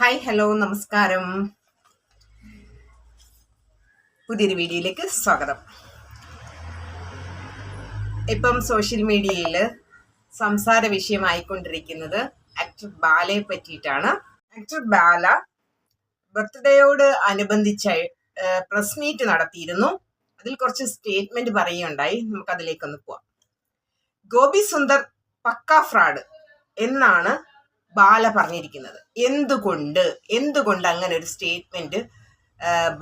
Hi hello നമസ്കാരം. പുതിയൊരു വീഡിയോയിലേക്ക് സ്വാഗതം. ഇപ്പം സോഷ്യൽ മീഡിയയിൽ സംസാര വിഷയമായിക്കൊണ്ടിരിക്കുന്നത് ആക്ടർ ബാലയെ പറ്റിയിട്ടാണ്. ആക്ടർ ബാല ബർത്ത്ഡേയോട് അനുബന്ധിച്ച് പ്രസ് മീറ്റ് നടത്തിയിരുന്നു. അതിൽ കുറച്ച് സ്റ്റേറ്റ്മെന്റ് പറയുകയുണ്ടായി. നമുക്ക് അതിലേക്കൊന്ന് പോവാം. ഗോപി സുന്ദർ പക്ക ഫ്രാഡ് എന്നാണ് ബാല പറഞ്ഞിരിക്കുന്നത്. എന്തുകൊണ്ട്? എന്തുകൊണ്ട് അങ്ങനെ ഒരു സ്റ്റേറ്റ്മെന്റ്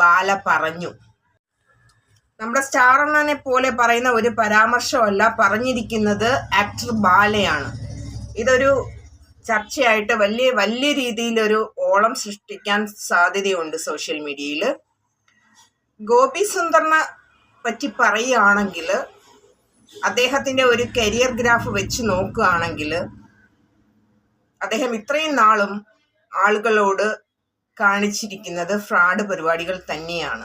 ബാല പറഞ്ഞു? നമ്മുടെ സ്റ്റാർ പോലെ പറയുന്ന ഒരു പരാമർശമല്ല പറഞ്ഞിരിക്കുന്നത് ആക്ടർ ബാലയാണ്. ഇതൊരു ചർച്ചയായിട്ട് വലിയ വലിയ രീതിയിലൊരു ഓളം സൃഷ്ടിക്കാൻ സാധ്യതയുണ്ട് സോഷ്യൽ മീഡിയയിൽ ഗോപി സുന്ദറിനെ പറ്റി പറയുകയാണെങ്കിൽ അദ്ദേഹത്തിന്റെ ഒരു കരിയർ ഗ്രാഫ് വെച്ച് നോക്കുകയാണെങ്കിൽ അദ്ദേഹം ഇത്രയും നാളും ആളുകളോട് കാണിച്ചിരിക്കുന്നത് ഫ്രാഡ് പരിപാടികൾ തന്നെയാണ്.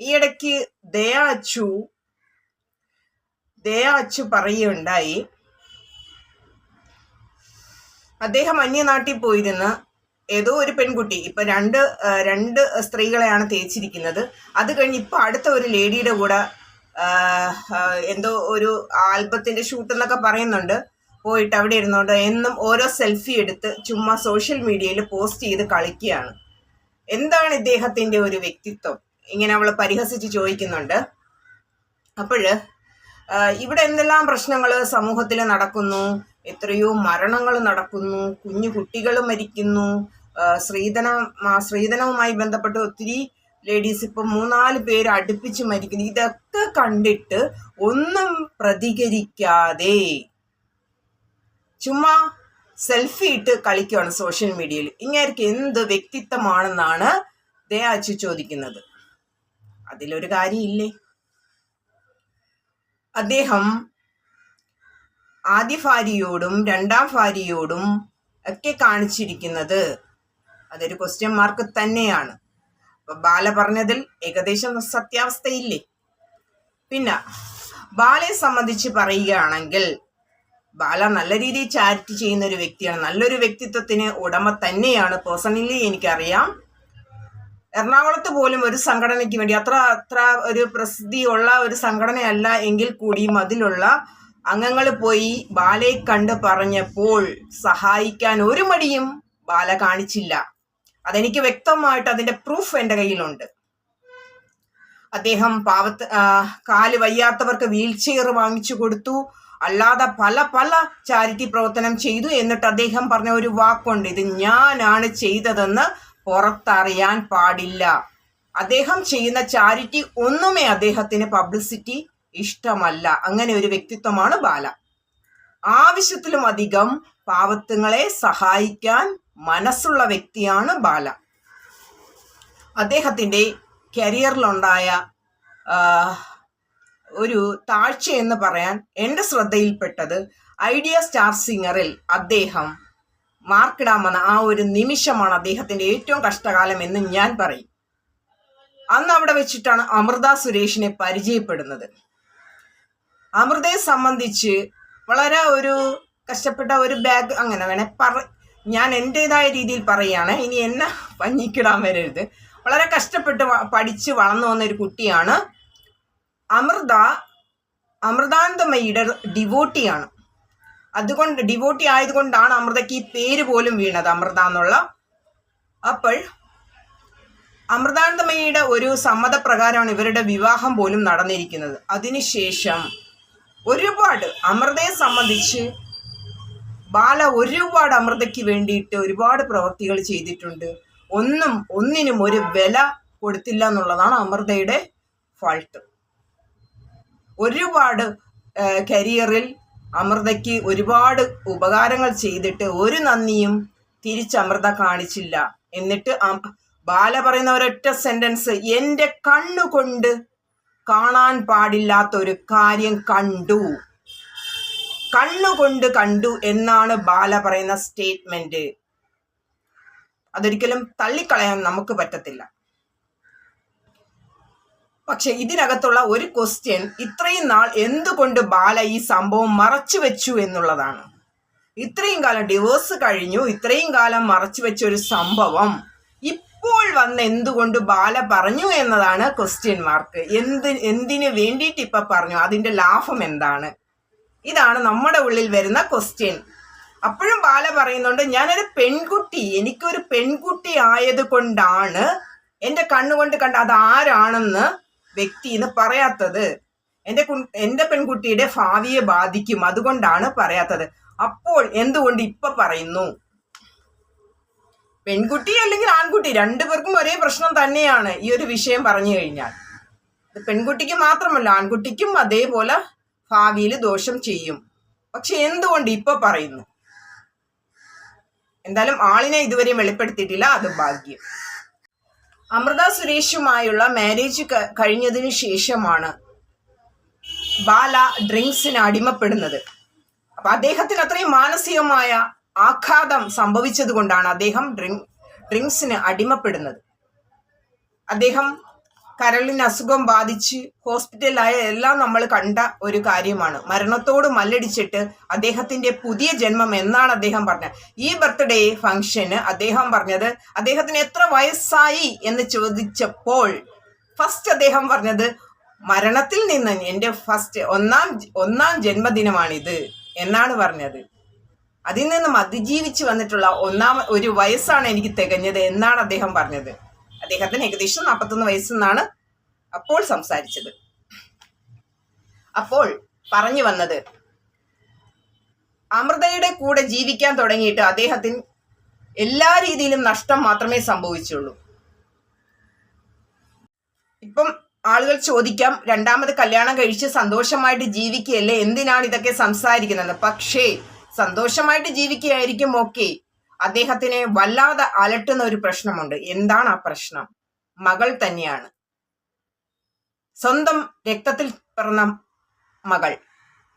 ഈയിടയ്ക്ക് ദയ അച്ചു ദയ അച്ചു പറയുകയുണ്ടായി അദ്ദേഹം അന്യനാട്ടിൽ പോയിരുന്ന് ഏതോ ഒരു പെൺകുട്ടി ഇപ്പൊ രണ്ട് രണ്ട് സ്ത്രീകളെയാണ് തേച്ചിരിക്കുന്നത്. അത് കഴിഞ്ഞ് ഇപ്പൊ അടുത്ത ഒരു ലേഡിയുടെ കൂടെ എന്തോ ഒരു ആൽബത്തിന്റെ ഷൂട്ട് എന്നൊക്കെ പറയുന്നുണ്ട്. പോയിട്ട് അവിടെ ഇരുന്നോണ്ട് എന്നും ഓരോ സെൽഫി എടുത്ത് ചുമ്മാ സോഷ്യൽ മീഡിയയിൽ പോസ്റ്റ് ചെയ്ത് കളിക്കുകയാണ്. എന്താണ് ഇദ്ദേഹത്തിന്റെ ഒരു വ്യക്തിത്വം? ഇങ്ങനെ അവളെ പരിഹസിച്ച് ചോദിക്കുന്നുണ്ട്. അപ്പോഴ് ഇവിടെ എന്തെല്ലാം പ്രശ്നങ്ങൾ സമൂഹത്തിൽ നടക്കുന്നു? എത്രയോ മരണങ്ങൾ നടക്കുന്നു. കുഞ്ഞു കുട്ടികൾ മരിക്കുന്നു. സ്ത്രീധന സ്ത്രീധനവുമായി ബന്ധപ്പെട്ട് ഒത്തിരി ലേഡീസ് ഇപ്പം മൂന്നാൽ പേര് അടുപ്പിച്ച് മരിക്കുന്നു. ഇതൊക്കെ കണ്ടിട്ട് ഒന്നും പ്രതികരിക്കാതെ ചുമ്മാ സെൽഫി ഇട്ട് കളിക്കുകയാണ് സോഷ്യൽ മീഡിയയിൽ ഇങ്ങേർക്ക് എന്ത് വ്യക്തിത്വമാണെന്നാണ് ദയാച്ചു ചോദിക്കുന്നത്. അതിലൊരു കാര്യമില്ലേ? അദ്ദേഹം ആദ്യ ഭാര്യയോടും രണ്ടാം ഭാര്യയോടും ഒക്കെ കാണിച്ചിരിക്കുന്നത് അതൊരു ക്വസ്റ്റ്യൻ മാർക്ക് തന്നെയാണ്. അപ്പൊ ബാല പറഞ്ഞതിൽ ഏകദേശം സത്യാവസ്ഥയില്ലേ? പിന്നെ ബാലയെ സംബന്ധിച്ച് പറയുകയാണെങ്കിൽ ബാല നല്ല രീതിയിൽ ചാരിറ്റി ചെയ്യുന്ന ഒരു വ്യക്തിയാണ്. നല്ലൊരു വ്യക്തിത്വത്തിന് ഉടമ തന്നെയാണ്. പേഴ്സണലി എനിക്കറിയാം. എറണാകുളത്ത് പോലും ഒരു സംഘടനയ്ക്ക് വേണ്ടി അത്ര അത്ര ഒരു പ്രസിദ്ധിയുള്ള ഒരു സംഘടനയല്ല എങ്കിൽ കൂടിയും അതിലുള്ള അംഗങ്ങൾ പോയി ബാലയെ കണ്ട് പറഞ്ഞപ്പോൾ സഹായിക്കാൻ ഒരു മടിയും ബാല കാണിച്ചില്ല. അതെനിക്ക് വ്യക്തമായിട്ട് അതിന്റെ പ്രൂഫ് എന്റെ കയ്യിലുണ്ട്. അദ്ദേഹം പാവത്ത് കാൽ വയ്യാത്തവർക്ക് വീൽ ചെയർ വാങ്ങിച്ചു കൊടുത്തു. അല്ലാതെ പല പല ചാരിറ്റി പ്രവർത്തനം ചെയ്തു എന്നിട്ട് അദ്ദേഹം പറഞ്ഞ ഒരു വാക്കുണ്ട് ഇത് ഞാനാണ് ചെയ്തതെന്ന് പുറത്തറിയാൻ പാടില്ല. അദ്ദേഹം ചെയ്യുന്ന ചാരിറ്റി ഒന്നുമേ അദ്ദേഹത്തിന് പബ്ലിസിറ്റി ഇഷ്ടമല്ല. അങ്ങനെ ഒരു വ്യക്തിത്വമാണ് ബാല. ആവശ്യത്തിലും അധികം പാവത്തുങ്ങളെ സഹായിക്കാൻ മനസ്സുള്ള വ്യക്തിയാണ് ബാല. അദ്ദേഹത്തിന്റെ കരിയറിലുണ്ടായ ഒരു താഴ്ച എന്ന് പറയാൻ എന്റെ ശ്രദ്ധയിൽപ്പെട്ടത് ഐഡിയ സ്റ്റാർ സിംഗറിൽ അദ്ദേഹം മാർക്കിടാമെന്ന ആ ഒരു നിമിഷമാണ് അദ്ദേഹത്തിന്റെ ഏറ്റവും കഷ്ടകാലം എന്ന് ഞാൻ പറയും. അന്ന് അവിടെ വെച്ചിട്ടാണ് അമൃത സുരേഷിനെ പരിചയപ്പെടുന്നത്. അമൃതയെ സംബന്ധിച്ച് വളരെ ഒരു കഷ്ടപ്പെട്ട ഒരു ബാഗ് അങ്ങനെ വേണേ പറ ഞാൻ എന്റെതായ രീതിയിൽ പറയുകയാണ്. ഇനി എന്നെ പഞ്ഞിക്കിടാൻ വരരുത്. വളരെ കഷ്ടപ്പെട്ട് പഠിച്ച് വളർന്നു വന്ന ഒരു കുട്ടിയാണ് അമൃത അമൃതാന്തമയുടെ ഡിവോട്ടിയാണ്. അതുകൊണ്ട് ഡിവോട്ടി ആയതുകൊണ്ടാണ് അമൃതയ്ക്ക് ഈ പേര് പോലും വീണത് അമൃത എന്നുള്ള. അപ്പോൾ അമൃതാനന്ദമയിയുടെ ഒരു സമ്മതപ്രകാരമാണ് ഇവരുടെ വിവാഹം പോലും നടന്നിരിക്കുന്നത്. അതിനുശേഷം ഒരുപാട് അമൃതയെ സംബന്ധിച്ച് ബാല ഒരുപാട് അമൃതയ്ക്ക് വേണ്ടിയിട്ട് ഒരുപാട് പ്രവൃത്തികൾ ചെയ്തിട്ടുണ്ട്. ഒന്നും ഒന്നിനും ഒരു വില കൊടുത്തില്ല എന്നുള്ളതാണ് അമൃതയുടെ ഫാൾട്ട്. ഒരുപാട് കരിയറിൽ അമൃതയ്ക്ക് ഒരുപാട് ഉപകാരങ്ങൾ ചെയ്തിട്ട് ഒരു നന്ദിയും തിരിച്ച് അമൃത കാണിച്ചില്ല. എന്നിട്ട് ബാല പറയുന്ന ഒരൊറ്റ സെന്റൻസ് എന്റെ കണ്ണുകൊണ്ട് കാണാൻ പാടില്ലാത്ത ഒരു കാര്യം കണ്ടു. കണ്ണുകൊണ്ട് കണ്ടു എന്നാണ് ബാല പറയുന്ന സ്റ്റേറ്റ്മെന്റ് അതൊരിക്കലും തള്ളിക്കളയാൻ നമുക്ക് പറ്റത്തില്ല. പക്ഷെ ഇതിനകത്തുള്ള ഒരു ക്വസ്റ്റ്യൻ ഇത്രയും നാൾ എന്തുകൊണ്ട് ബാല ഈ സംഭവം മറച്ചു വെച്ചു എന്നുള്ളതാണ്. ഇത്രയും കാലം ഡിവോഴ്സ് കഴിഞ്ഞു ഇത്രയും കാലം മറച്ചു വെച്ച ഒരു സംഭവം ഇപ്പോൾ വന്ന് എന്തുകൊണ്ട് ബാല പറഞ്ഞു എന്നതാണ് ക്വസ്റ്റ്യൻ മാർക്ക് എന്ത് എന്തിനു വേണ്ടിയിട്ട് ഇപ്പൊ പറഞ്ഞു? അതിന്റെ ലാഭം എന്താണ്? ഇതാണ് നമ്മുടെ ഉള്ളിൽ വരുന്ന ക്വസ്റ്റ്യൻ അപ്പോഴും ബാല പറയുന്നുണ്ട് ഞാനൊരു പെൺകുട്ടി എനിക്കൊരു പെൺകുട്ടി ആയതുകൊണ്ടാണ് എന്റെ കണ്ണുകൊണ്ട് കണ്ട അത് ആരാണെന്ന് വ്യക്തി എന്ന് പറയാത്തത്. എന്റെ കു- എന്റെ പെൺകുട്ടിയുടെ ഭാവിയെ ബാധിക്കും. അതുകൊണ്ടാണ് പറയാത്തത്. അപ്പോൾ എന്തുകൊണ്ട് ഇപ്പൊ പറയുന്നു? പെൺകുട്ടി അല്ലെങ്കിൽ ആൺകുട്ടി രണ്ടുപേർക്കും ഒരേ പ്രശ്നം തന്നെയാണ് ഈ ഒരു വിഷയം പറഞ്ഞു കഴിഞ്ഞാൽ. പെൺകുട്ടിക്ക് മാത്രമല്ല ആൺകുട്ടിക്കും അതേപോലെ ഭാവിയിൽ ദോഷം ചെയ്യും. പക്ഷെ എന്തുകൊണ്ട് ഇപ്പൊ പറയുന്നു? എന്തായാലും ആളിനെ ഇതുവരെയും വെളിപ്പെടുത്തിയിട്ടില്ല. അത് ഭാഗ്യം. അമൃത സുരേഷുമായുള്ള മാരേജ് കഴിഞ്ഞതിനു ശേഷമാണ് ബാല ഡ്രിങ്ക്സിന് അടിമപ്പെടുന്നത്. അപ്പൊ അദ്ദേഹത്തിന് അത്രയും മാനസികമായ ആഘാതം സംഭവിച്ചത് കൊണ്ടാണ് അദ്ദേഹം ഡ്രിങ്ക് ഡ്രിങ്ക്സിന് അടിമപ്പെടുന്നത്. അദ്ദേഹം കരളിന് അസുഖം ബാധിച്ച് ഹോസ്പിറ്റലായ എല്ലാം നമ്മൾ കണ്ട ഒരു കാര്യമാണ്. മരണത്തോട് മല്ലടിച്ചിട്ട് അദ്ദേഹത്തിന്റെ പുതിയ ജന്മം എന്നാണ് അദ്ദേഹം പറഞ്ഞത്. ഈ ബർത്ത്ഡേ ഫംഗ്ഷന് അദ്ദേഹം പറഞ്ഞത് അദ്ദേഹത്തിന് എത്ര വയസ്സായി എന്ന് ചോദിച്ചപ്പോൾ ഫസ്റ്റ് അദ്ദേഹം പറഞ്ഞത് മരണത്തിൽ നിന്ന് എന്റെ ഫസ്റ്റ് ഒന്നാം ഒന്നാം ജന്മദിനമാണിത് എന്നാണ് പറഞ്ഞത്. അതിൽ നിന്നും അതിജീവിച്ച് വന്നിട്ടുള്ള ഒന്നാം ഒരു വയസ്സാണ് എനിക്ക് തികഞ്ഞത് എന്നാണ് അദ്ദേഹം പറഞ്ഞത്. അദ്ദേഹത്തിന് ഏകദേശം നാൽപ്പത്തൊന്ന് വയസ്സെന്നാണ് അപ്പോൾ സംസാരിച്ചത്. അപ്പോൾ പറഞ്ഞു വന്നത് അമൃതയുടെ കൂടെ ജീവിക്കാൻ തുടങ്ങിയിട്ട് അദ്ദേഹത്തിന് എല്ലാ രീതിയിലും നഷ്ടം മാത്രമേ സംഭവിച്ചുള്ളൂ. ഇപ്പം ആളുകൾ ചോദിക്കാം രണ്ടാമത് കല്യാണം കഴിച്ച് സന്തോഷമായിട്ട് ജീവിക്കുകയല്ലേ? എന്തിനാണ് ഇതൊക്കെ സംസാരിക്കുന്നത്? പക്ഷേ സന്തോഷമായിട്ട് ജീവിക്കുകയായിരിക്കും ഓക്കെ. അദ്ദേഹത്തിനെ വല്ലാതെ അലട്ടുന്ന ഒരു പ്രശ്നമുണ്ട്. എന്താണ് ആ പ്രശ്നം? മകൾ തന്നെയാണ്. സ്വന്തം രക്തത്തിൽ പിറന്ന മകൾ.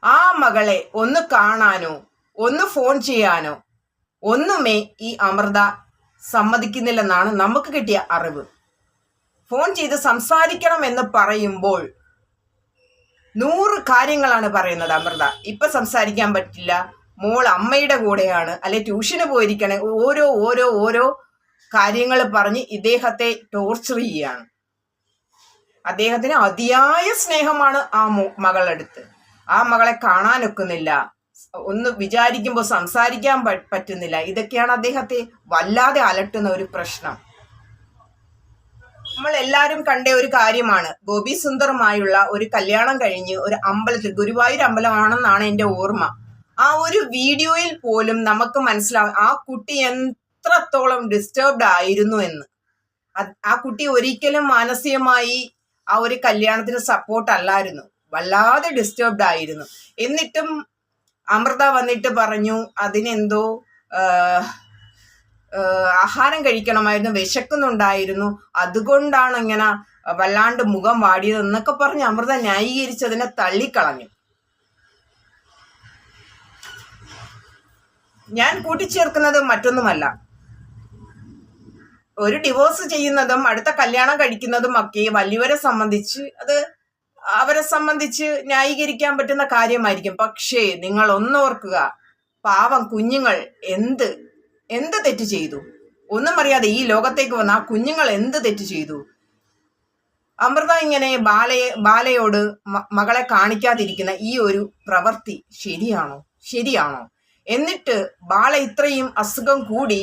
ആ മകളെ ഒന്ന് കാണാനോ ഒന്ന് ഫോൺ ചെയ്യാനോ ഒന്നുമേ ഈ അമൃത സമ്മതിക്കുന്നില്ലെന്നാണ് നമുക്ക് കിട്ടിയ അറിവ്. ഫോൺ ചെയ്ത് സംസാരിക്കണം എന്ന് പറയുമ്പോൾ നൂറ് കാര്യങ്ങളാണ് പറയുന്നത് അമൃത. ഇപ്പൊ സംസാരിക്കാൻ പറ്റില്ല. മോൾ അമ്മയുടെ കൂടെയാണ്. അല്ലെ ട്യൂഷന് പോയിരിക്കണേ. ഓരോ ഓരോ ഓരോ കാര്യങ്ങൾ പറഞ്ഞ് ഇദ്ദേഹത്തെ ടോർച്ചർ ചെയ്യാണ്. അദ്ദേഹത്തിന് അതിയായ സ്നേഹമാണ് ആ മകളടുത്ത്. ആ മകളെ കാണാനൊക്കുന്നില്ല. ഒന്ന് വിചാരിക്കുമ്പോൾ സംസാരിക്കാൻ പറ്റുന്നില്ല. ഇതൊക്കെയാണ് അദ്ദേഹത്തെ വല്ലാതെ അലട്ടുന്ന ഒരു പ്രശ്നം. നമ്മൾ എല്ലാവരും കണ്ട ഒരു കാര്യമാണ്. ഗോപി സുന്ദറുമായുള്ള ഒരു കല്യാണം കഴിഞ്ഞ് ഒരു അമ്പലത്തിൽ ഗുരുവായൂർ അമ്പലമാണെന്നാണ് എന്റെ ഓർമ്മ. ആ ഒരു വീഡിയോയിൽ പോലും നമുക്ക് മനസ്സിലാവും ആ കുട്ടി എത്രത്തോളം ഡിസ്റ്റർബ്ഡ് ആയിരുന്നു എന്ന്. ആ കുട്ടി ഒരിക്കലും മാനസികമായി ആ ഒരു കല്യാണത്തിന് സപ്പോർട്ട് അല്ലായിരുന്നു. വല്ലാതെ ഡിസ്റ്റർബ്ഡ് ആയിരുന്നു. എന്നിട്ടും അമൃത വന്നിട്ട് പറഞ്ഞു അതിനെന്തോ ആഹ്, ആഹ്, ആഹാരം കഴിക്കണമായിരുന്നു വിശക്കുന്നുണ്ടായിരുന്നു. അതുകൊണ്ടാണ് ഇങ്ങനെ വല്ലാണ്ട് മുഖം വാടിയത് എന്നൊക്കെ പറഞ്ഞ് അമൃത ന്യായീകരിച്ചതിനെ തള്ളിക്കളഞ്ഞു. ഞാൻ കൂട്ടിച്ചേർക്കുന്നത് മറ്റൊന്നുമല്ല. ഒരു ഡിവോഴ്സ് ചെയ്യുന്നതും അടുത്ത കല്യാണം കഴിക്കുന്നതും ഒക്കെ വലിയവരെ സംബന്ധിച്ച് അത് അവരെ സംബന്ധിച്ച് ന്യായീകരിക്കാൻ പറ്റുന്ന കാര്യമായിരിക്കും. പക്ഷേ നിങ്ങൾ ഒന്നോർക്കുക പാവം കുഞ്ഞുങ്ങൾ എന്ത് എന്ത് തെറ്റ് ചെയ്തു? ഒന്നും അറിയാതെ ഈ ലോകത്തേക്ക് വന്ന ആ കുഞ്ഞുങ്ങൾ എന്ത് തെറ്റ് ചെയ്തു? അമൃത ഇങ്ങനെ ബാലയെ ബാലയോട് മകളെ കാണിക്കാതിരിക്കുന്ന ഈ ഒരു പ്രവൃത്തി ശരിയാണോ? ശരിയാണോ? എന്നിട്ട് ബാല ഇത്രയും അസുഖം കൂടി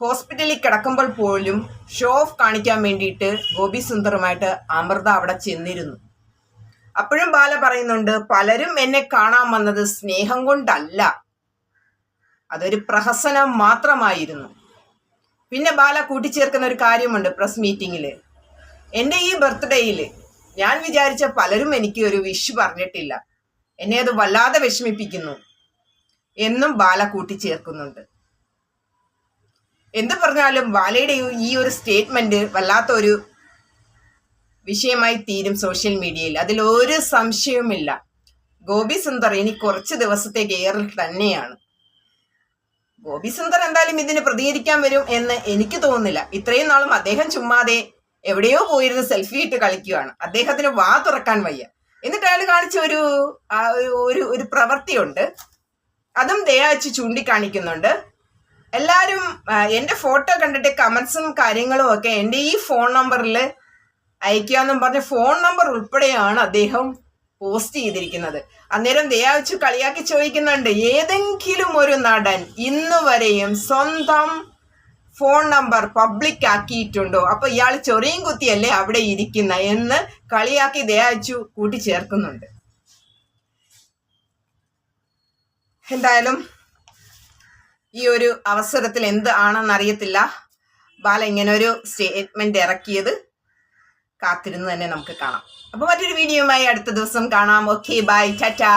ഹോസ്പിറ്റലിൽ കിടക്കുമ്പോൾ പോലും ഷോ ഓഫ് കാണിക്കാൻ വേണ്ടിയിട്ട് ഗോപി സുന്ദറുമായിട്ട് അമൃത അവിടെ ചെന്നിരുന്നു. അപ്പോഴും ബാല പറയുന്നുണ്ട് പലരും എന്നെ കാണാൻ വന്നത് സ്നേഹം കൊണ്ടല്ല. അതൊരു പ്രഹസനം മാത്രമായിരുന്നു. പിന്നെ ബാല കൂട്ടിച്ചേർക്കുന്ന ഒരു കാര്യമുണ്ട് പ്രസ് മീറ്റിംഗിൽ എന്റെ ഈ ബർത്ത്ഡേയിൽ ഞാൻ വിചാരിച്ച പലരും എനിക്ക് ഒരു വിഷ് പറഞ്ഞിട്ടില്ല. എന്നെ അത് വല്ലാതെ വിഷമിപ്പിക്കുന്നു. എന്നും ബാല കൂട്ടിച്ചേർക്കുന്നുണ്ട് എന്ത് പറഞ്ഞാലും ബാലയുടെ ഈ- ഒരു സ്റ്റേറ്റ്മെന്റ് വല്ലാത്ത ഒരു വിഷയമായി തീരും സോഷ്യൽ മീഡിയയിൽ അതിൽ ഒരു സംശയവുമില്ല. ഗോപി സുന്ദർ ഇനി കുറച്ച് ദിവസത്തേക്ക് ഏറിൽ തന്നെയാണ്. ഗോപി സുന്ദർ എന്തായാലും ഇതിന് പ്രതികരിക്കാൻ വരും എന്ന് എനിക്ക് തോന്നുന്നില്ല. ഇത്രയും നാളും അദ്ദേഹം ചുമ്മാതെ എവിടെയോ പോയിരുന്ന് സെൽഫി ഇട്ട് കളിക്കുകയാണ് അദ്ദേഹത്തിന് വാ തുറക്കാൻ വയ്യ. എന്നിട്ട് അയാൾ കാണിച്ച ഒരു- ഒരു ഒരു പ്രവൃത്തിയുണ്ട്. അതും ദയാച്ച് ചൂണ്ടിക്കാണിക്കുന്നുണ്ട്. എല്ലാവരും എന്റെ ഫോട്ടോ കണ്ടിട്ട് കമൻസും കാര്യങ്ങളും ഒക്കെ എന്റെ ഈ ഫോൺ നമ്പറിൽ അയക്കാന്നും പറഞ്ഞ് ഫോൺ നമ്പർ ഉൾപ്പെടെയാണ് അദ്ദേഹം പോസ്റ്റ് ചെയ്തിരിക്കുന്നത്. അന്നേരം ദയാവച്ച് കളിയാക്കി ചോദിക്കുന്നുണ്ട് ഏതെങ്കിലും ഒരു നടൻ ഇന്ന് വരെയും സ്വന്തം ഫോൺ നമ്പർ പബ്ലിക് ആക്കിയിട്ടുണ്ടോ? അപ്പൊ ഇയാൾ ചൊറിയും കുത്തിയല്ലേ അവിടെ ഇരിക്കുന്ന? എന്ന് കളിയാക്കി ദയാച്ചു കൂട്ടിച്ചേർക്കുന്നുണ്ട്. എന്തായാലും ഈ ഒരു അവസരത്തിൽ എന്ത് ആണെന്ന് അറിയത്തില്ല. ബാല ഇങ്ങനെ ഒരു സ്റ്റേറ്റ്മെന്റ് ഇറക്കിയത് കാത്തിരുന്ന് തന്നെ നമുക്ക് കാണാം. അപ്പൊ മറ്റൊരു വീഡിയോയുമായി അടുത്ത ദിവസം കാണാം. Okay bye Tata